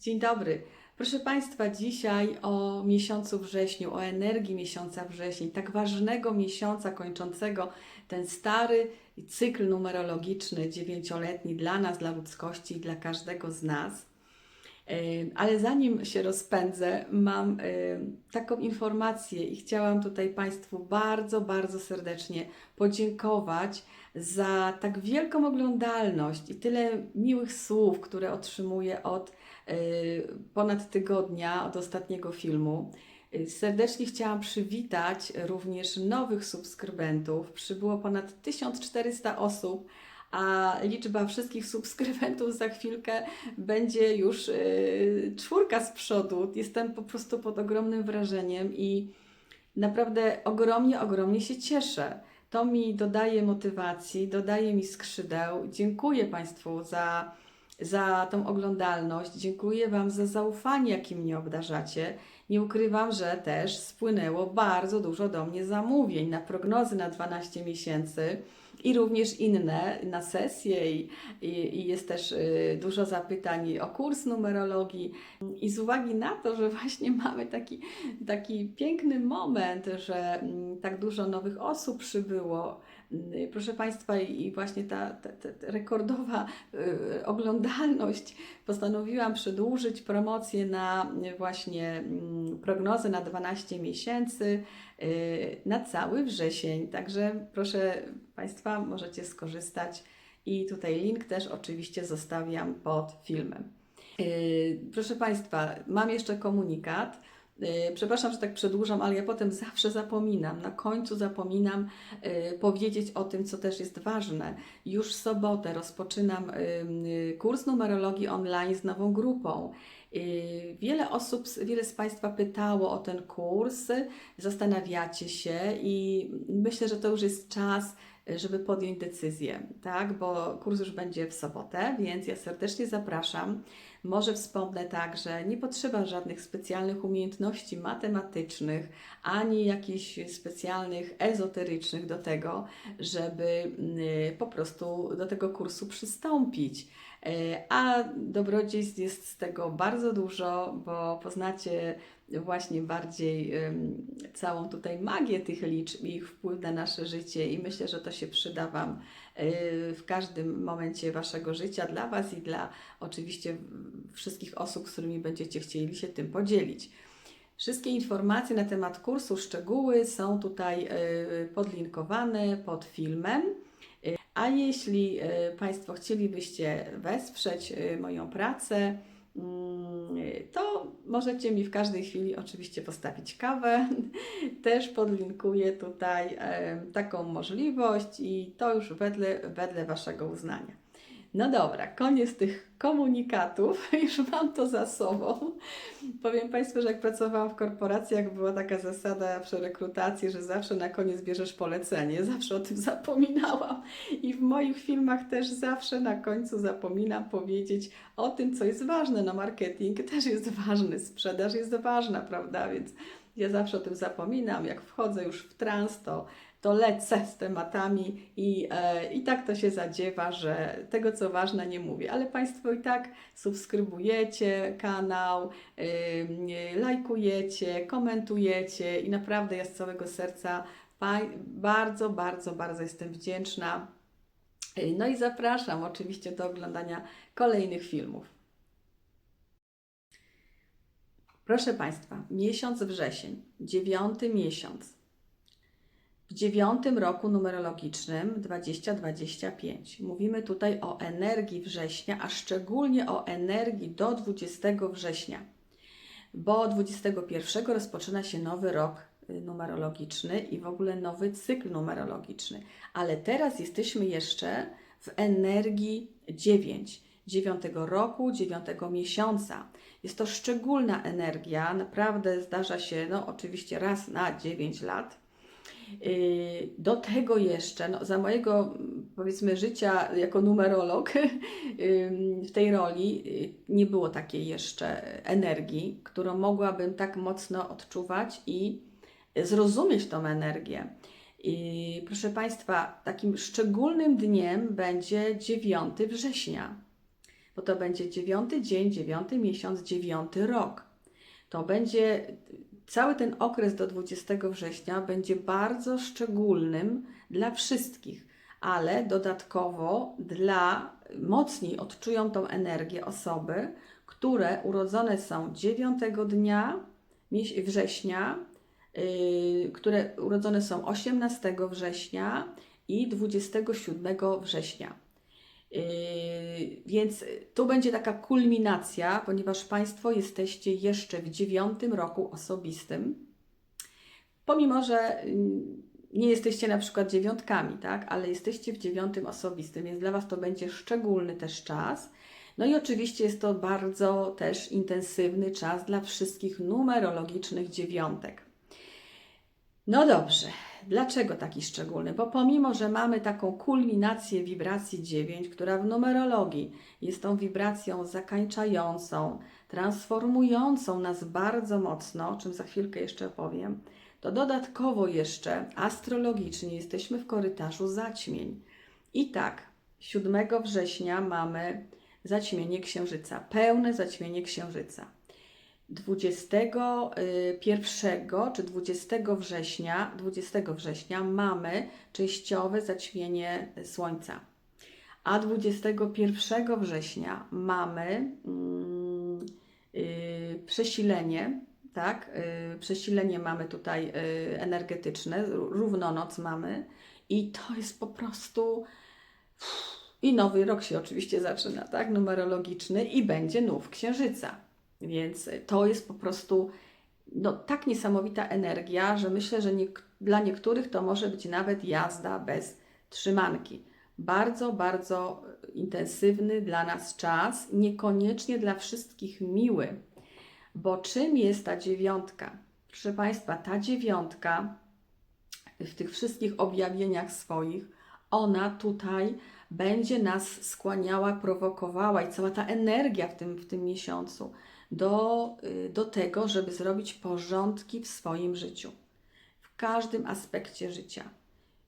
Dzień dobry. Proszę Państwa, dzisiaj o miesiącu wrześniu, o energii miesiąca września, tak ważnego miesiąca kończącego ten stary cykl numerologiczny, dziewięcioletni dla nas, dla ludzkości i dla każdego z nas. E, Ale zanim się rozpędzę, mam e, taką informację i chciałam tutaj Państwu bardzo, bardzo serdecznie podziękować za tak wielką oglądalność i tyle miłych słów, które otrzymuję od ponad tygodnia, od ostatniego filmu. Serdecznie chciałam przywitać również nowych subskrybentów. Przybyło ponad 1400 osób, a liczba wszystkich subskrybentów za chwilkę będzie już yy, czwórka z przodu. Jestem po prostu pod ogromnym wrażeniem i naprawdę ogromnie, ogromnie się cieszę. To mi dodaje motywacji, dodaje mi skrzydeł. Dziękuję Państwu za, za tą oglądalność. Dziękuję Wam za zaufanie, jakim mnie obdarzacie. Nie ukrywam, że też spłynęło bardzo dużo do mnie zamówień na prognozy na 12 miesięcy i również inne na sesje i, i, i jest też y, dużo zapytań o kurs numerologii i z uwagi na to, że właśnie mamy taki, taki piękny moment, że mm, tak dużo nowych osób przybyło, proszę Państwa i właśnie ta, ta, ta rekordowa y, oglądalność, postanowiłam przedłużyć promocję na y, właśnie mm, prognozę na 12 miesięcy y, na cały wrzesień. Także proszę Państwa, możecie skorzystać i tutaj link też oczywiście zostawiam pod filmem. Proszę Państwa, mam jeszcze komunikat. Yy, Przepraszam, że tak przedłużam, ale ja potem zawsze zapominam. Na końcu zapominam yy, powiedzieć o tym, co też jest ważne. Już w sobotę rozpoczynam kurs numerologii online z nową grupą. Yy, Wiele osób, wiele z Państwa pytało o ten kurs, zastanawiacie się i myślę, że to już jest czas, żeby podjąć decyzję, tak? Bo kurs już będzie w sobotę, więc ja serdecznie zapraszam. Może wspomnę także, nie potrzeba żadnych specjalnych umiejętności matematycznych, ani jakichś specjalnych ezoterycznych do tego, żeby mm, po prostu do tego kursu przystąpić. E, A dobrodziejstw jest z tego bardzo dużo, bo poznacie właśnie bardziej całą tutaj magię tych liczb i ich wpływ na nasze życie i myślę, że to się przyda Wam y, w każdym momencie Waszego życia, dla Was i dla oczywiście wszystkich osób, z którymi będziecie chcieli się tym podzielić. Wszystkie informacje na temat kursu, szczegóły są tutaj y, podlinkowane pod filmem. Y, A jeśli y, Państwo chcielibyście wesprzeć y, moją pracę, to możecie mi w każdej chwili oczywiście postawić kawę. Też podlinkuję tutaj taką możliwość i to już wedle, wedle Waszego uznania. No dobra, koniec tych komunikatów, już mam to za sobą. Powiem Państwu, że jak pracowałam w korporacjach, była taka zasada przy rekrutacji, że zawsze na koniec bierzesz polecenie. Zawsze o tym zapominałam. I w moich filmach też zawsze na końcu zapominam powiedzieć o tym, co jest ważne. No marketing też jest ważny, sprzedaż jest ważna, prawda? Więc ja zawsze o tym zapominam. Jak wchodzę już w trans, to, to lecę z tematami i, e, i tak to się zadziewa, że tego, co ważne, nie mówię. Ale Państwo i tak subskrybujecie kanał, lajkujecie, komentujecie i naprawdę ja z całego serca bardzo, bardzo, bardzo jestem wdzięczna. Y, No i zapraszam oczywiście do oglądania kolejnych filmów. Proszę Państwa, miesiąc wrzesień, dziewiąty miesiąc. Dziewiątym roku numerologicznym 2025 mówimy tutaj o energii września, a szczególnie o energii do 20 września, bo 21 rozpoczyna się nowy rok y, numerologiczny i w ogóle nowy cykl numerologiczny. Ale teraz jesteśmy jeszcze w energii 9, 9 roku, 9 miesiąca. Jest to szczególna energia, naprawdę zdarza się, no oczywiście raz na 9 lat. Yy, Do tego jeszcze, no, za mojego powiedzmy życia jako numerolog ym, w tej roli yy, nie było takiej jeszcze energii, którą mogłabym tak mocno odczuwać i zrozumieć tą energię. I proszę Państwa, takim szczególnym dniem będzie 9 września. bo to będzie dziewiąty dzień, dziewiąty miesiąc, dziewiąty rok. To będzie cały ten okres do 20 września będzie bardzo szczególnym dla wszystkich, ale dodatkowo dla mocniej odczują tą energię osoby, które urodzone są 9 dnia września, yy, które urodzone są 18 września i 27 września. Yy, Więc tu będzie taka kulminacja, ponieważ Państwo jesteście jeszcze w dziewiątym roku osobistym. Pomimo, że mm, nie jesteście na przykład dziewiątkami, tak, ale jesteście w dziewiątym osobistym, więc dla Was to będzie szczególny też czas. No i oczywiście jest to bardzo też intensywny czas dla wszystkich numerologicznych dziewiątek. No dobrze, dlaczego taki szczególny? Bo pomimo, że mamy taką kulminację wibracji 9, która w numerologii jest tą wibracją zakańczającą, transformującą nas bardzo mocno, o czym za chwilkę jeszcze opowiem, to dodatkowo jeszcze astrologicznie jesteśmy w korytarzu zaćmień. I tak, 7 września mamy zaćmienie księżyca, pełne zaćmienie księżyca. 21 czy 20 września, 20 września mamy częściowe zaćmienie Słońca. A 21 września mamy mm, y, przesilenie, tak? Y, przesilenie mamy tutaj y, energetyczne, równonoc mamy i to jest po prostu i nowy rok się oczywiście zaczyna, tak? Numerologiczny i będzie nów księżyca. Więc to jest po prostu no, tak niesamowita energia, że myślę, że nie, dla niektórych to może być nawet jazda bez trzymanki. Bardzo, bardzo intensywny dla nas czas, niekoniecznie dla wszystkich miły. Bo czym jest ta dziewiątka? Proszę Państwa, ta dziewiątka w tych wszystkich objawieniach swoich, ona tutaj będzie nas skłaniała, prowokowała i cała ta energia w tym, w tym miesiącu do, y, do tego, żeby zrobić porządki w swoim życiu, w każdym aspekcie życia.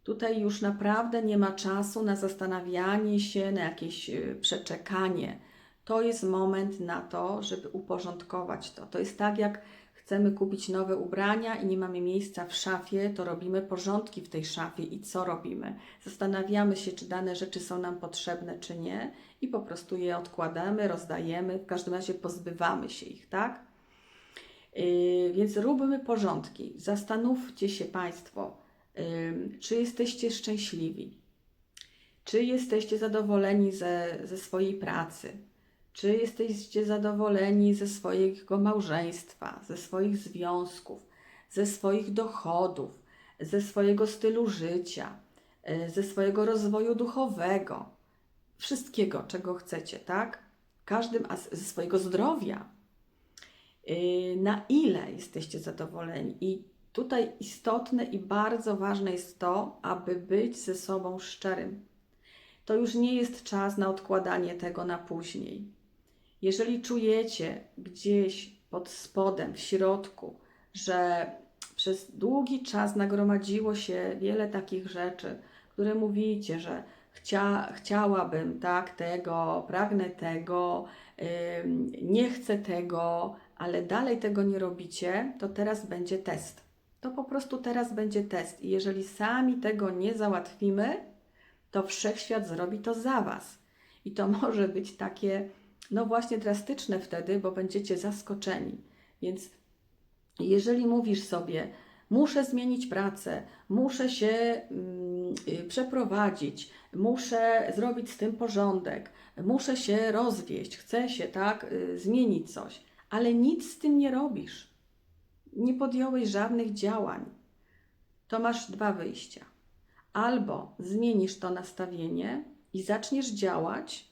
Tutaj już naprawdę nie ma czasu na zastanawianie się, na jakieś y, przeczekanie. To jest moment na to, żeby uporządkować to. To jest tak, jak chcemy kupić nowe ubrania i nie mamy miejsca w szafie, to robimy porządki w tej szafie i co robimy? Zastanawiamy się, czy dane rzeczy są nam potrzebne, czy nie, i po prostu je odkładamy, rozdajemy, w każdym razie pozbywamy się ich, tak? Yy, więc róbmy porządki. Zastanówcie się Państwo, yy, czy jesteście szczęśliwi, czy jesteście zadowoleni ze, ze swojej pracy, czy jesteście zadowoleni ze swojego małżeństwa, ze swoich związków, ze swoich dochodów, ze swojego stylu życia, yy, ze swojego rozwoju duchowego, wszystkiego, czego chcecie, tak? Każdym as- ze swojego zdrowia. Yy, Na ile jesteście zadowoleni? I tutaj istotne i bardzo ważne jest to, aby być ze sobą szczerym. To już nie jest czas na odkładanie tego na później. Jeżeli czujecie gdzieś pod spodem, w środku, że przez długi czas nagromadziło się wiele takich rzeczy, które mówicie, że chcia, chciałabym tak tego, pragnę tego, ym, nie chcę tego, ale dalej tego nie robicie, to teraz będzie test. To po prostu teraz będzie test. I jeżeli sami tego nie załatwimy, to wszechświat zrobi to za Was. I to może być takie, no właśnie drastyczne wtedy, bo będziecie zaskoczeni. Więc jeżeli mówisz sobie, muszę zmienić pracę, muszę się mm, y, przeprowadzić, muszę zrobić z tym porządek, muszę się rozwieść, chcę się tak y, zmienić coś, ale nic z tym nie robisz, nie podjąłeś żadnych działań, to masz dwa wyjścia. Albo zmienisz to nastawienie i zaczniesz działać,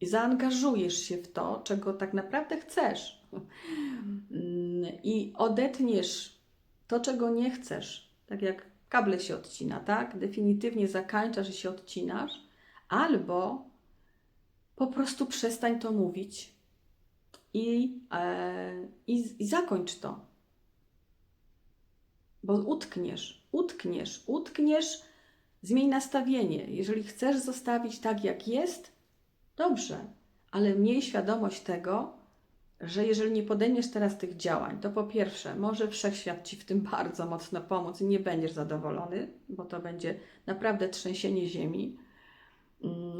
i zaangażujesz się w to, czego tak naprawdę chcesz, i odetniesz to, czego nie chcesz, tak jak kable się odcina, tak? Definitywnie zakańczasz i się odcinasz, albo po prostu przestań to mówić i, e, i, i zakończ to. Bo utkniesz, utkniesz, utkniesz, zmień nastawienie. Jeżeli chcesz zostawić tak, jak jest, dobrze, ale miej świadomość tego, że jeżeli nie podejmiesz teraz tych działań, to po pierwsze, może wszechświat ci w tym bardzo mocno pomóc i nie będziesz zadowolony, bo to będzie naprawdę trzęsienie ziemi. Mm,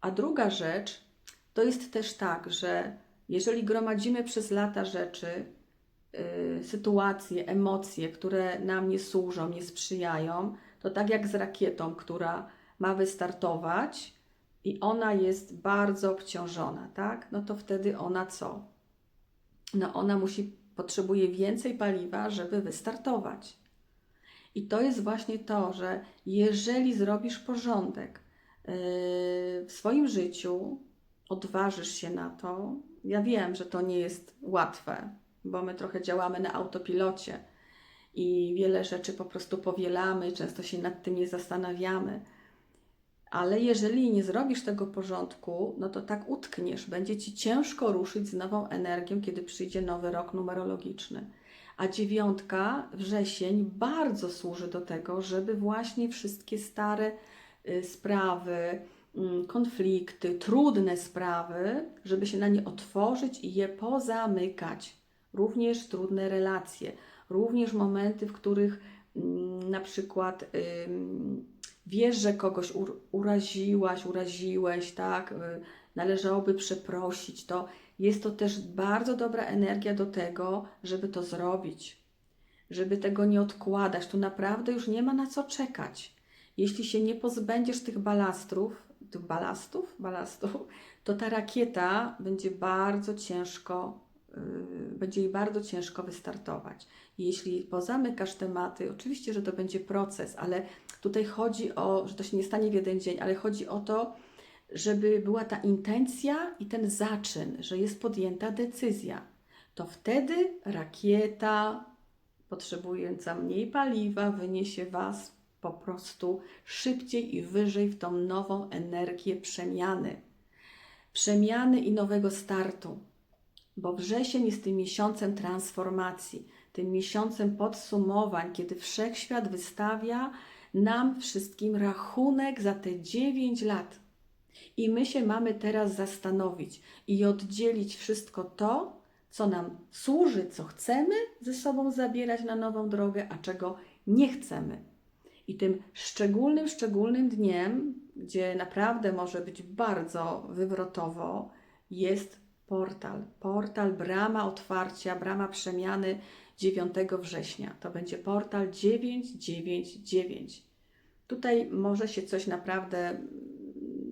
A druga rzecz to jest też tak, że jeżeli gromadzimy przez lata rzeczy, y, sytuacje, emocje, które nam nie służą, nie sprzyjają, to tak jak z rakietą, która ma wystartować i ona jest bardzo obciążona, tak? No to wtedy ona co? No ona musi, potrzebuje więcej paliwa, żeby wystartować. I to jest właśnie to, że jeżeli zrobisz porządek yy, w swoim życiu, odważysz się na to. Ja wiem, że to nie jest łatwe, bo my trochę działamy na autopilocie i wiele rzeczy po prostu powielamy, często się nad tym nie zastanawiamy. Ale jeżeli nie zrobisz tego porządku, no to tak utkniesz. Będzie ci ciężko ruszyć z nową energią, kiedy przyjdzie nowy rok numerologiczny. A dziewiątka, wrzesień, bardzo służy do tego, żeby właśnie wszystkie stare y, sprawy, mm, konflikty, trudne sprawy, żeby się na nie otworzyć i je pozamykać. Również trudne relacje, również momenty, w których mm, na przykład ym, wiesz, że kogoś ur- uraziłaś, uraziłeś, tak? Y, Należałoby przeprosić. To jest to też bardzo dobra energia do tego, żeby to zrobić, żeby tego nie odkładać. Tu naprawdę już nie ma na co czekać. Jeśli się nie pozbędziesz tych balastów, tych balastów, balastów, to ta rakieta będzie bardzo ciężko, będzie jej bardzo ciężko wystartować. Jeśli pozamykasz tematy, oczywiście, że to będzie proces, ale tutaj chodzi o, że to się nie stanie w jeden dzień, ale chodzi o to, żeby była ta intencja i ten zaczyn, że jest podjęta decyzja. To wtedy rakieta potrzebująca mniej paliwa wyniesie Was po prostu szybciej i wyżej w tą nową energię przemiany. Przemiany i nowego startu, bo wrzesień jest tym miesiącem transformacji, tym miesiącem podsumowań, kiedy wszechświat wystawia nam wszystkim rachunek za te 9 lat. I my się mamy teraz zastanowić i oddzielić wszystko to, co nam służy, co chcemy ze sobą zabierać na nową drogę, a czego nie chcemy. I tym szczególnym, szczególnym dniem, gdzie naprawdę może być bardzo wywrotowo, jest portal. Portal, brama otwarcia, brama przemiany 9 września. To będzie portal 999. Tutaj może się coś naprawdę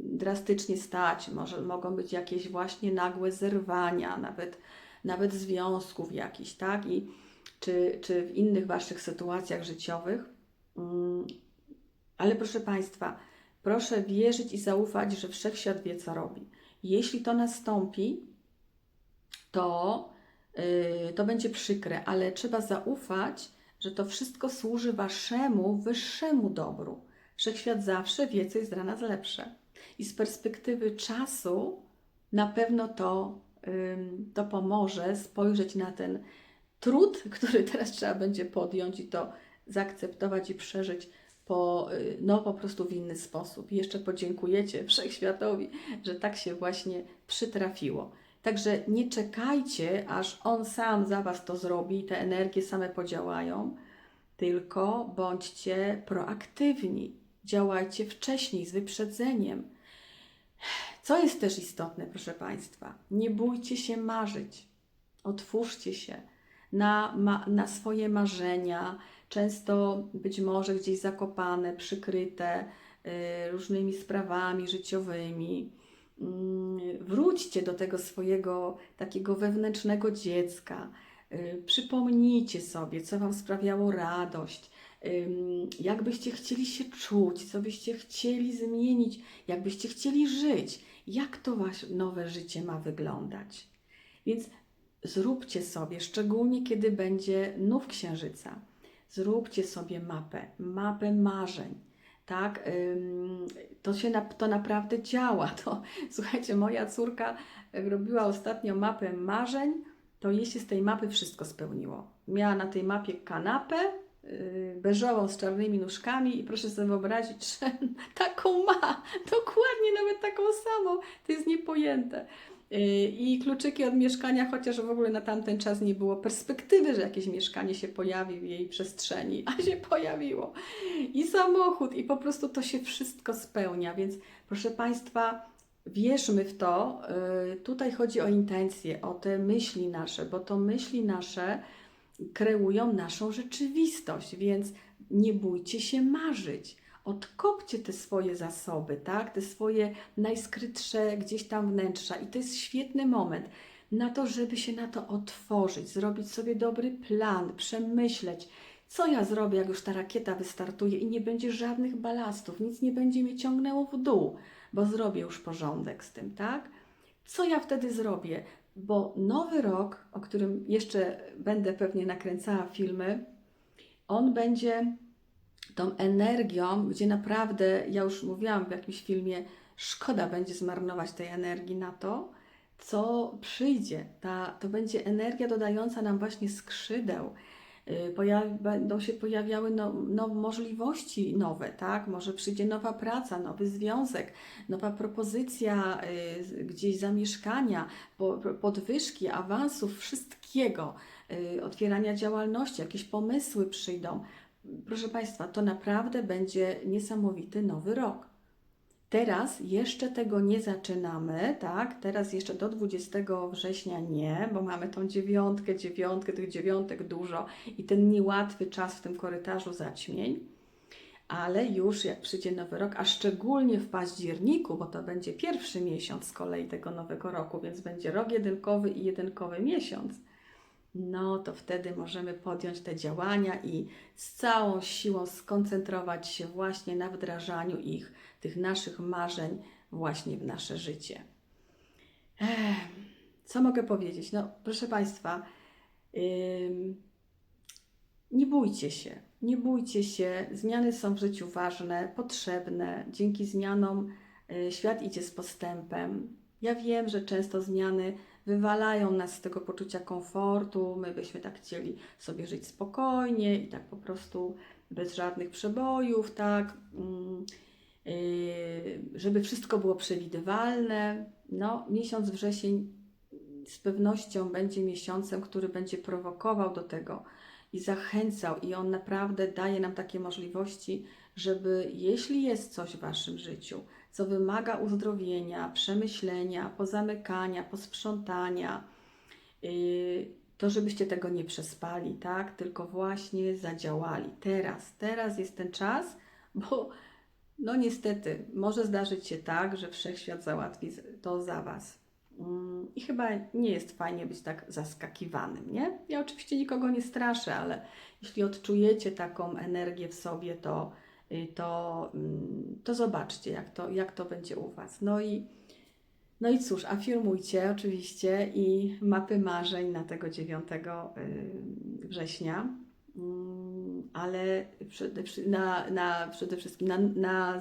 drastycznie stać, może mogą być jakieś właśnie nagłe zerwania, nawet, nawet związków jakichś, tak? I czy, czy w innych Waszych sytuacjach życiowych. Mm, Ale proszę Państwa, proszę wierzyć i zaufać, że Wszechświat wie, co robi. Jeśli to nastąpi, to, yy, to będzie przykre, ale trzeba zaufać, że to wszystko służy Waszemu wyższemu dobru. Wszechświat zawsze wie, co jest dla nas lepsze. I z perspektywy czasu na pewno to, ym, to pomoże spojrzeć na ten trud, który teraz trzeba będzie podjąć i to zaakceptować i przeżyć po, y, no, po prostu w inny sposób. I jeszcze podziękujecie Wszechświatowi, że tak się właśnie przytrafiło. Także nie czekajcie, aż On sam za Was to zrobi te energie same podziałają, tylko bądźcie proaktywni. Działajcie wcześniej, z wyprzedzeniem. Co jest też istotne, proszę Państwa, nie bójcie się marzyć. Otwórzcie się na, na swoje marzenia, często być może gdzieś zakopane, przykryte y, różnymi sprawami życiowymi. Mm, wróćcie do tego swojego takiego wewnętrznego dziecka. Y, przypomnijcie sobie, co Wam sprawiało radość, ym, jak byście chcieli się czuć, co byście chcieli zmienić, jak byście chcieli żyć, jak to Wasze nowe życie ma wyglądać. Więc zróbcie sobie, szczególnie kiedy będzie nów księżyca, zróbcie sobie mapę, mapę marzeń. Tak, to się na, to naprawdę działa. To, słuchajcie, moja córka jak robiła ostatnio mapę marzeń, to jej się z tej mapy wszystko spełniło. Miała na tej mapie kanapę, y, beżową z czarnymi nóżkami i proszę sobie wyobrazić, że taką ma, dokładnie nawet taką samą. To jest niepojęte. Y, I kluczyki od mieszkania, chociaż w ogóle na tamten czas nie było perspektywy, że jakieś mieszkanie się pojawi w jej przestrzeni, a się pojawiło. I samochód, i po prostu to się wszystko spełnia. Więc proszę Państwa, wierzmy w to. Y, Tutaj chodzi o intencje, o te myśli nasze, bo to myśli nasze kreują naszą rzeczywistość, więc nie bójcie się marzyć. Odkopcie te swoje zasoby, tak? Te swoje najskrytsze gdzieś tam wnętrza i to jest świetny moment na to, żeby się na to otworzyć, zrobić sobie dobry plan, przemyśleć, co ja zrobię, jak już ta rakieta wystartuje i nie będzie żadnych balastów, nic nie będzie mnie ciągnęło w dół, bo zrobię już porządek z tym, tak? Co ja wtedy zrobię? Bo nowy rok, o którym jeszcze będę pewnie nakręcała filmy, on będzie tą energią, gdzie naprawdę, ja już mówiłam w jakimś filmie, szkoda będzie zmarnować tej energii na to, co przyjdzie. Ta, to będzie energia dodająca nam właśnie skrzydeł. Y, Pojawi, będą się pojawiały no, no, możliwości nowe, tak? Może przyjdzie nowa praca, nowy związek, nowa propozycja y, gdzieś zamieszkania, po- podwyżki, awansów, wszystkiego, y, otwierania działalności, jakieś pomysły przyjdą. Proszę Państwa, to naprawdę będzie niesamowity nowy rok. Teraz jeszcze tego nie zaczynamy, tak? Teraz jeszcze do 20 września nie, bo mamy tą dziewiątkę, dziewiątkę, tych dziewiątek dużo i ten niełatwy czas w tym korytarzu zaćmień. Ale już jak przyjdzie nowy rok, a szczególnie w październiku, bo to będzie pierwszy miesiąc z kolei tego nowego roku, więc będzie rok jedynkowy i jedynkowy miesiąc, no to wtedy możemy podjąć te działania i z całą siłą skoncentrować się właśnie na wdrażaniu ich, tych naszych marzeń, właśnie w nasze życie. Ech, co mogę powiedzieć? No, proszę Państwa, nie bójcie się, nie bójcie się. Zmiany są w życiu ważne, potrzebne. Dzięki zmianom y, świat idzie z postępem. Ja wiem, że często zmiany wywalają nas z tego poczucia komfortu. My byśmy tak chcieli sobie żyć spokojnie i tak po prostu bez żadnych przebojów, tak. Mm, yy, żeby wszystko było przewidywalne. No, miesiąc wrzesień z pewnością będzie miesiącem, który będzie prowokował do tego i zachęcał, i on naprawdę daje nam takie możliwości, żeby jeśli jest coś w Waszym życiu, co wymaga uzdrowienia, przemyślenia, pozamykania, posprzątania, yy, to żebyście tego nie przespali, tak? Tylko właśnie zadziałali. Teraz, teraz jest ten czas, bo no niestety może zdarzyć się tak, że wszechświat załatwi to za Was. Mm, I chyba nie jest fajnie być tak zaskakiwanym, nie? Ja oczywiście nikogo nie straszę, ale jeśli odczujecie taką energię w sobie, to, to, mm, to zobaczcie, jak to, jak to będzie u Was. No i, no i cóż, afirmujcie oczywiście i mapy marzeń na tego 9 y, września. Mm, ale przede, na, na, przede wszystkim na, na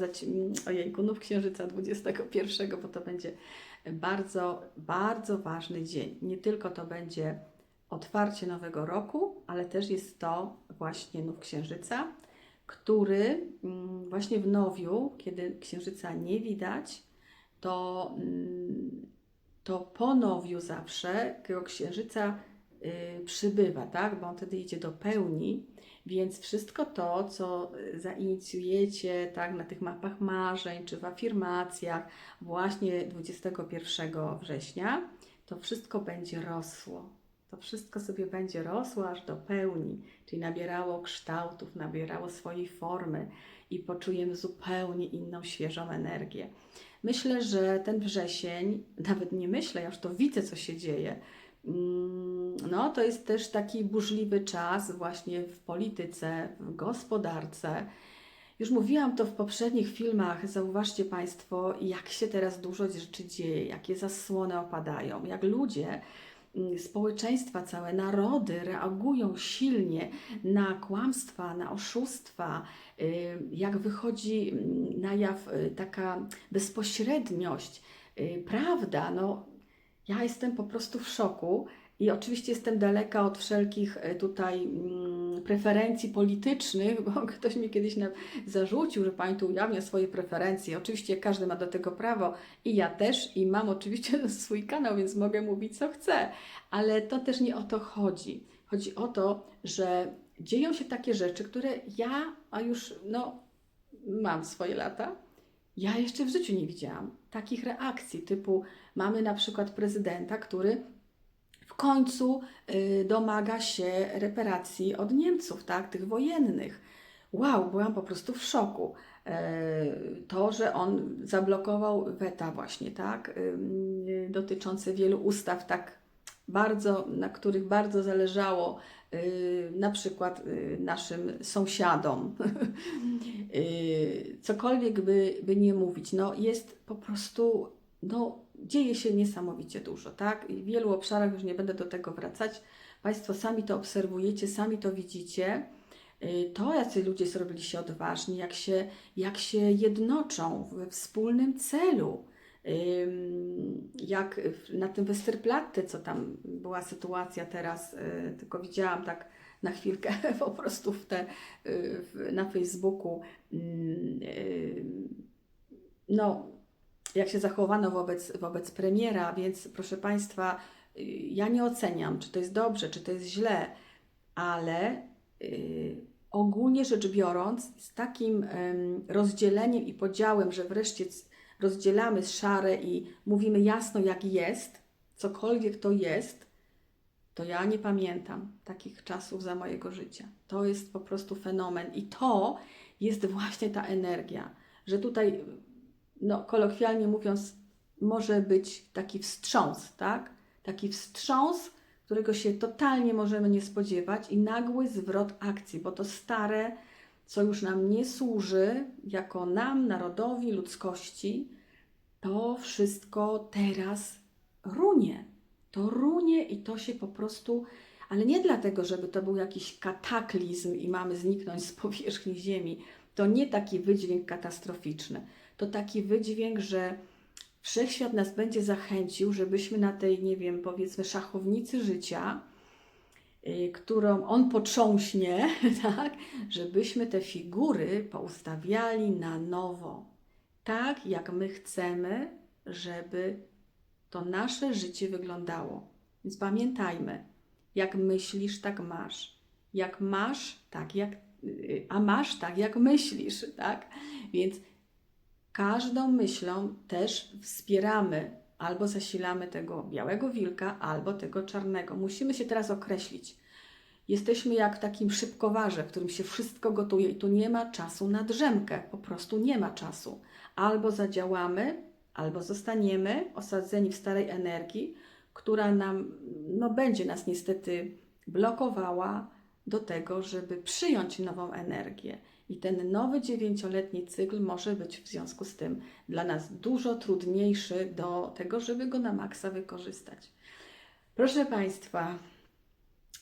ojejku, nów księżyca 21, bo to będzie bardzo, bardzo ważny dzień. Nie tylko to będzie otwarcie nowego roku, ale też jest to właśnie nów księżyca, który mm, właśnie w nowiu, kiedy księżyca nie widać, to, mm, to po nowiu zawsze tego księżyca y, przybywa, tak? Bo on wtedy idzie do pełni, więc wszystko to, co zainicjujecie, tak, na tych mapach marzeń czy w afirmacjach, właśnie 21 września, to wszystko będzie rosło. To wszystko sobie będzie rosło aż do pełni, czyli nabierało kształtów, nabierało swojej formy i poczujemy zupełnie inną, świeżą energię. Myślę, że ten wrzesień, nawet nie myślę, ja już to widzę, co się dzieje. Mm, No, to jest też taki burzliwy czas właśnie w polityce, w gospodarce. Już mówiłam to w poprzednich filmach. Zauważcie Państwo, jak się teraz dużo rzeczy dzieje, jakie zasłony opadają, jak ludzie, społeczeństwa, całe narody reagują silnie na kłamstwa, na oszustwa, y, jak wychodzi mm, na jaw y, taka bezpośredniość, y, prawda. No, ja jestem po prostu w szoku, I oczywiście jestem daleka od wszelkich e, tutaj mm, preferencji politycznych, bo ktoś mi kiedyś zarzucił, że pani tu ujawnia swoje preferencje. Oczywiście każdy ma do tego prawo i ja też, i mam oczywiście swój kanał, więc mogę mówić co chcę, ale to też nie o to chodzi. Chodzi o to, że dzieją się takie rzeczy, które ja, a już no, mam swoje lata, ja jeszcze w życiu nie widziałam takich reakcji, typu mamy na przykład prezydenta, który w końcu y, domaga się reparacji od Niemców, tak, tych wojennych. Wow, byłam po prostu w szoku. E, To, że on zablokował weta właśnie, tak, y, dotyczące wielu ustaw, tak bardzo, na których bardzo zależało y, na przykład naszym sąsiadom. Cokolwiek by, by nie mówić, no jest po prostu, no dzieje się niesamowicie dużo, tak? I w wielu obszarach już nie będę do tego wracać. Państwo sami to obserwujecie, sami to widzicie. Y, To, jacy ludzie zrobili się odważni, jak się, jak się jednoczą we wspólnym celu. Jak na tym Westerplatte, co tam była sytuacja teraz, y, tylko widziałam tak na chwilkę po prostu w te, y, na Facebooku, y, no, jak się zachowano wobec, wobec premiera, więc proszę Państwa, y, ja nie oceniam, czy to jest dobrze, czy to jest źle, ale y, ogólnie rzecz biorąc, z takim em, rozdzieleniem i podziałem, że wreszcie rozdzielamy szare i mówimy jasno, jak jest, cokolwiek to jest, to ja nie pamiętam takich czasów za mojego życia. To jest po prostu fenomen i to jest właśnie ta energia, że tutaj, no, kolokwialnie mówiąc, może być taki wstrząs, tak? Taki wstrząs, którego się totalnie możemy nie spodziewać i nagły zwrot akcji, bo to stare, co już nam nie służy, jako nam, narodowi, ludzkości, to wszystko teraz runie. To runie i to się po prostu, ale nie dlatego, żeby to był jakiś kataklizm i mamy zniknąć z powierzchni Ziemi. To nie taki wydźwięk katastroficzny. To taki wydźwięk, że wszechświat nas będzie zachęcił, żebyśmy na tej, nie wiem, powiedzmy, szachownicy życia, y, którą on potrząśnie, tak, żebyśmy te figury poustawiali na nowo. Tak, jak my chcemy, żeby to nasze życie wyglądało. Więc pamiętajmy, jak myślisz, tak masz. Jak masz, tak jak, y, a masz tak, jak myślisz, tak? Więc każdą myślą też wspieramy albo zasilamy tego białego wilka, albo tego czarnego. Musimy się teraz określić. Jesteśmy jak takim szybkowarze, w którym się wszystko gotuje i tu nie ma czasu na drzemkę, po prostu nie ma czasu. Albo zadziałamy, albo zostaniemy osadzeni w starej energii, która nam, no będzie nas niestety blokowała do tego, żeby przyjąć nową energię. I ten nowy dziewięcioletni cykl może być w związku z tym dla nas dużo trudniejszy do tego, żeby go na maksa wykorzystać. Proszę Państwa,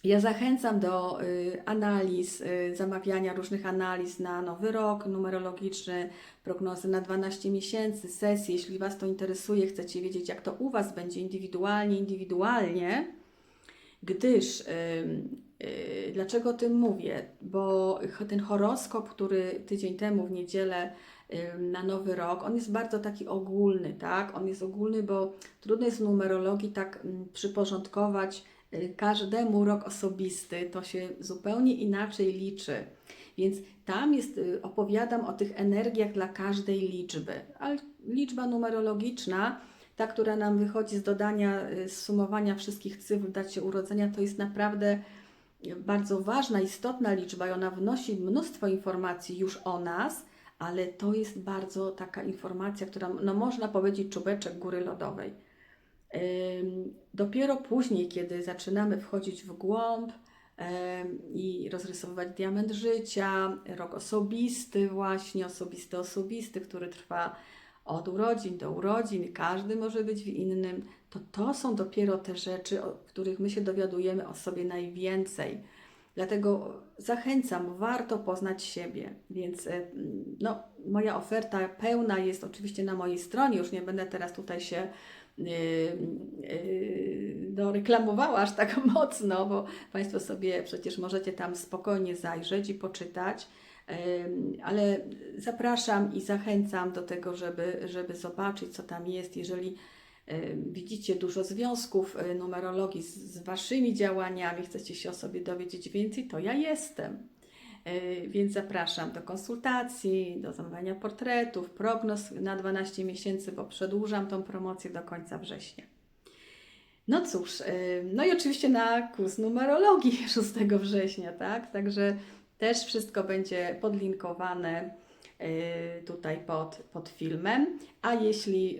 ja zachęcam do y, analiz, y, zamawiania różnych analiz na nowy rok numerologiczny, prognozy na 12 miesięcy, sesje. Jeśli Was to interesuje, chcecie wiedzieć, jak to u Was będzie indywidualnie, indywidualnie, gdyż dlaczego o tym mówię? Bo ten horoskop, który tydzień temu w niedzielę ym, na nowy rok, on jest bardzo taki ogólny, tak? On jest ogólny, bo trudno jest w numerologii tak mm, przyporządkować y, każdemu rok osobisty, to się zupełnie inaczej liczy. Więc tam jest, y, opowiadam o tych energiach dla każdej liczby, ale liczba numerologiczna, ta, która nam wychodzi z dodania, y, z sumowania wszystkich cyfr w dacie urodzenia, to jest naprawdę y, bardzo ważna, istotna liczba i ona wnosi mnóstwo informacji już o nas, ale to jest bardzo taka informacja, która, no można powiedzieć, czubeczek góry lodowej. Dopiero później, kiedy zaczynamy wchodzić w głąb i rozrysowywać diament życia, rok osobisty, właśnie osobisty, osobisty, który trwa od urodzin do urodzin, każdy może być w innym, to to są dopiero te rzeczy, o których my się dowiadujemy o sobie najwięcej. Dlatego zachęcam, warto poznać siebie. Więc e, no, moja oferta pełna jest oczywiście na mojej stronie, już nie będę teraz tutaj się yy, yy, no, reklamowała aż tak mocno, bo Państwo sobie przecież możecie tam spokojnie zajrzeć i poczytać. Ale zapraszam i zachęcam do tego, żeby, żeby zobaczyć, co tam jest. Jeżeli widzicie dużo związków y, numerologii z, Waszymi działaniami, chcecie się o sobie dowiedzieć więcej, to ja jestem. Y, Więc zapraszam do konsultacji, do zamawiania portretów, prognoz na 12 miesięcy, bo przedłużam tą promocję do końca września. No cóż, no i oczywiście na kurs numerologii 6 września, tak? Także też wszystko będzie podlinkowane tutaj pod, pod filmem. A jeśli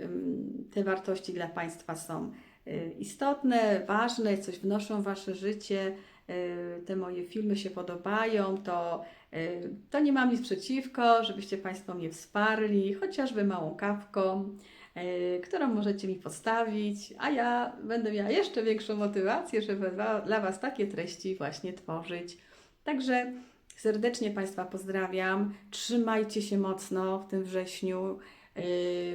te wartości dla Państwa są y, istotne, ważne, coś wnoszą w Wasze życie, y, te moje filmy się podobają, to, y, to nie mam nic przeciwko, żebyście Państwo mnie wsparli, chociażby małą kawką, y, którą możecie mi postawić, a ja będę miała jeszcze większą motywację, żeby dla Was takie treści właśnie tworzyć. Także serdecznie Państwa pozdrawiam. Trzymajcie się mocno w tym wrześniu, yy,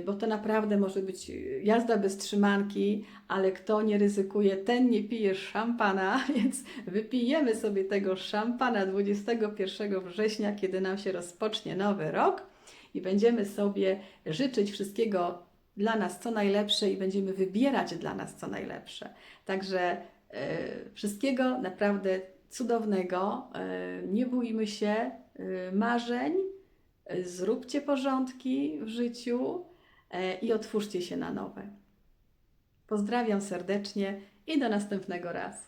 bo to naprawdę może być jazda bez trzymanki, ale kto nie ryzykuje, ten nie pije szampana, więc wypijemy sobie tego szampana 21 września, kiedy nam się rozpocznie nowy rok i będziemy sobie życzyć wszystkiego dla nas co najlepsze i będziemy wybierać dla nas co najlepsze. Także e, wszystkiego naprawdę cudownego. E, nie bójmy się e, marzeń, e, zróbcie porządki w życiu i otwórzcie się na nowe. Pozdrawiam serdecznie i do następnego razu.